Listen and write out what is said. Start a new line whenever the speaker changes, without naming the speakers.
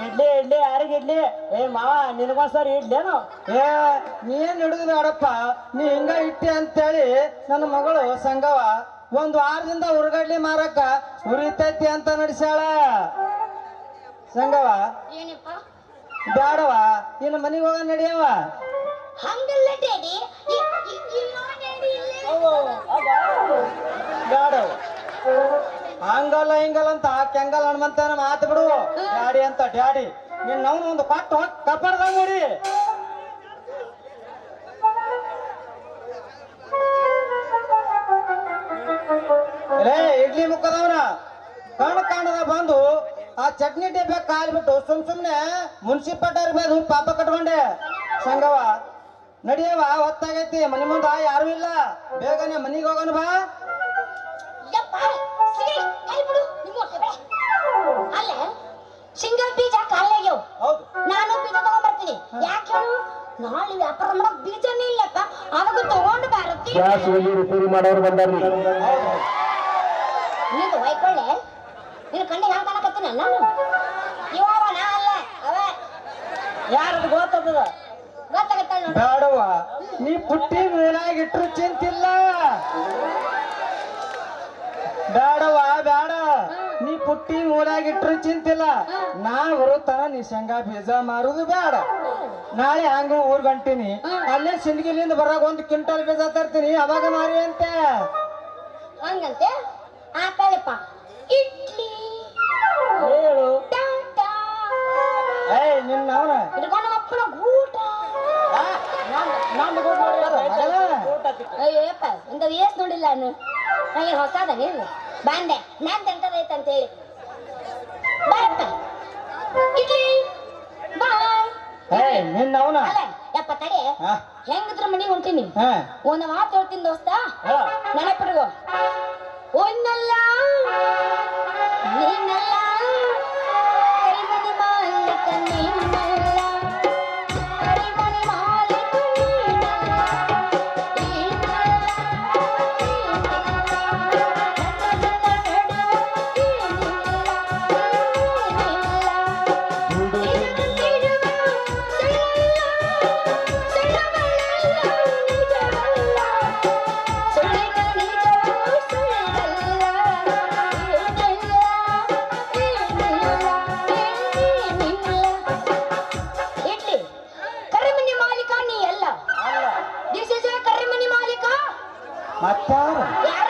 ಇಡ್ಲಿ ಇಡ್ಲಿ ಯಾರಿಗೆ ಇಡ್ಲಿ? ಏ ಮಾವ ನಿನಗೋಸ್ಕರ ಇಡ್ಲೇನು
ಏ ನೀನ್ ಹಿಡಿದು ಬೇಡಪ್ಪ ನೀ ಹಿಂಗ ಇಟ್ಟಿ ಅಂತೇಳಿ ನನ್ನ ಮಗಳು ಸಂಗವ ಒಂದ್ ವಾರದಿಂದ ಉರ್ಗಡ್ಲಿ ಮಾರಕ್ಕ ಉರಿತೈತಿ ಅಂತ ನಡೆಸ್ಯಾಳ. ಸಂಗವ
ಏನಪ್ಪ?
ಬ್ಯಾಡವ ಇನ್ನು ಮನೆಗೆ ಹೋಗ ನಡಿಯವ
ಹಂಗಲ್ಲ ಡ್ಯಾಡಿ.
ಹಂಗಲ್ಲ ಹಿಂಗಲ್ಲ ಅಂತ ಕೆಂಗಲ್ ಹನುಮಂತನ ಮಾತು ಬಿಡು. ಡ್ಯಾಡಿ ಅಂತ ಡ್ಯಾಡಿ ನೀನ್ ನಾವು ಒಂದು ಕೊಟ್ಟು ಕಪ್ಪಡ್ದಂಗ್ ನೋಡಿ. ರೇ ಇಡ್ಲಿ ಮುಕ್ಕದವ್ರ ಕಣ್ಣು ಕಾಣದ ಬಂದು ಆ ಚಟ್ನಿ ಡಬ್ಬೆ ಕಾಲ್ಬಿಟ್ಟು ಸುಮ್ ಸುಮ್ನೆ ಮುನ್ಸಿಪಲ್ಟರ್ ಬೇದು ಪಾಪ ಕಟ್ಕೊಂಡೆ. ಸಂಗವ ನಡಿಯವ ಹೊತ್ತಾಗೈತಿ. ಮನೆ ಮುಂದ ಯಾರು ಇಲ್ಲ. ಬೇಗನೆ ಮನಿಗೆ ಹೋಗೋಣ ಬಾ.
ಅಲ್ಲ ಸಿಂಗಲ್ ಬೀಜ ಕಾಲಾಗ್ಯವ
ಹೌದು.
ನಾನು ಬೀಜ ತಗೊಂಡ್ಬರ್ತೀನಿ ಯಾಕೆ ಹೇಳು? ನಾಳೆ ವ್ಯಾಪಾರ ಮಾಡಕ್ ಬೀಜನೇ ಇಲ್ಲಪ್ಪ. ಅವಾಗ ತಗೊಂಡು ಬರತ್ತಿ.
ಗ್ಯಾಸ್ ಒಲಿ ರಿಪೇರಿ ಮಾಡೋರು ಬಂದಾರ್ರಿ.
ನೀನು ಹೊಯ್ಕೊಳ್ಳೆ. ನೀನು ಕಣ್ಣಿಗೆ ಹಂಗ ಕಾಣಕತ್ತೀನಿ ನಾನು. ಇವಾಗ ನಾ ಅಲ್ಲ. ಅವ.
ಯಾರದು ಗೊತ್ತದ
ಗೊತ್ತಾಗತ್ತ ನೋಡು.
ಬೇಡವ ನೀ ಪುಟ್ಟಿ ಮೇಲಾಗಿಟ್ರು ಚಿಂತಿಲ್ಲ. ಬೇಡವ ಬೇಡ. ನೀ ಪುಟ್ಟಿ ಮೂಲಾಗ ಇಟ್ರು ಚಿಂತಿಲ್ಲ. ನಾ ಬರುತ್ತಾನ ನೀ ಶೇಂಗಾ ಬೀಜ ಮಾರುದು ಬೇಡ. ನಾಳೆ ಹಂಗ ಊರ್ ಗಂಟಿನಿ ಅಲ್ಲೇ ಸಿಂದಗಿಲಿಂದ ಬರಾಗ ಒಂದ್ ಕ್ವಿಂಟಲ್ ಬೀಜ ತರ್ತೀನಿ. ಅವಾಗ ಮಾರಿ ಅಂತೆ.
ಹಂಗಂತೆ? ಇಡ್ಲಿ.
ಹೇಳು.
ಏಯ್ ನಿನ್ನ ಅವನ.
ಹಿಡ್ಕೊಂಡು ನಮ್ಮಪ್ಪನ ಊಟ
ನಮ್ದು ನೋಡಿ
ಮಗನ.
ಅಯ್ಯಪ್ಪ ಇಂದ ವೇಸ್ ನೋಡಿಲ್ಲ ನಾನು. ನನಗೆ ಹೊಸದ ನೀನು ಬಂದೆ ನಾನ್ ಎಂತದೈತೆ ಅಂತ ಹೇಳಿ ಬಾರಪ್ಪ. ಇಡ್ಲಿ. ಬಾಯ್.
ಏಯ್ ನಿನ್ನ ಅವನ?
ಅಲ್ಲ ಯಪ್ಪ ತಡೆ.
ಹಾ.
ಹೆಂಗಿದ್ರ ಮನೆಗೆ ಹೊಂಟೀನಿ
ಹಾ.
ಒಂದು ಮಾತು ಹೇಳ್ತೀನಿ ದೋಸ್ತ. ನೆನಪಿಡ್ಗೋ ಒಂದಲ್ಲ. ನಿನ್ನ Mas para!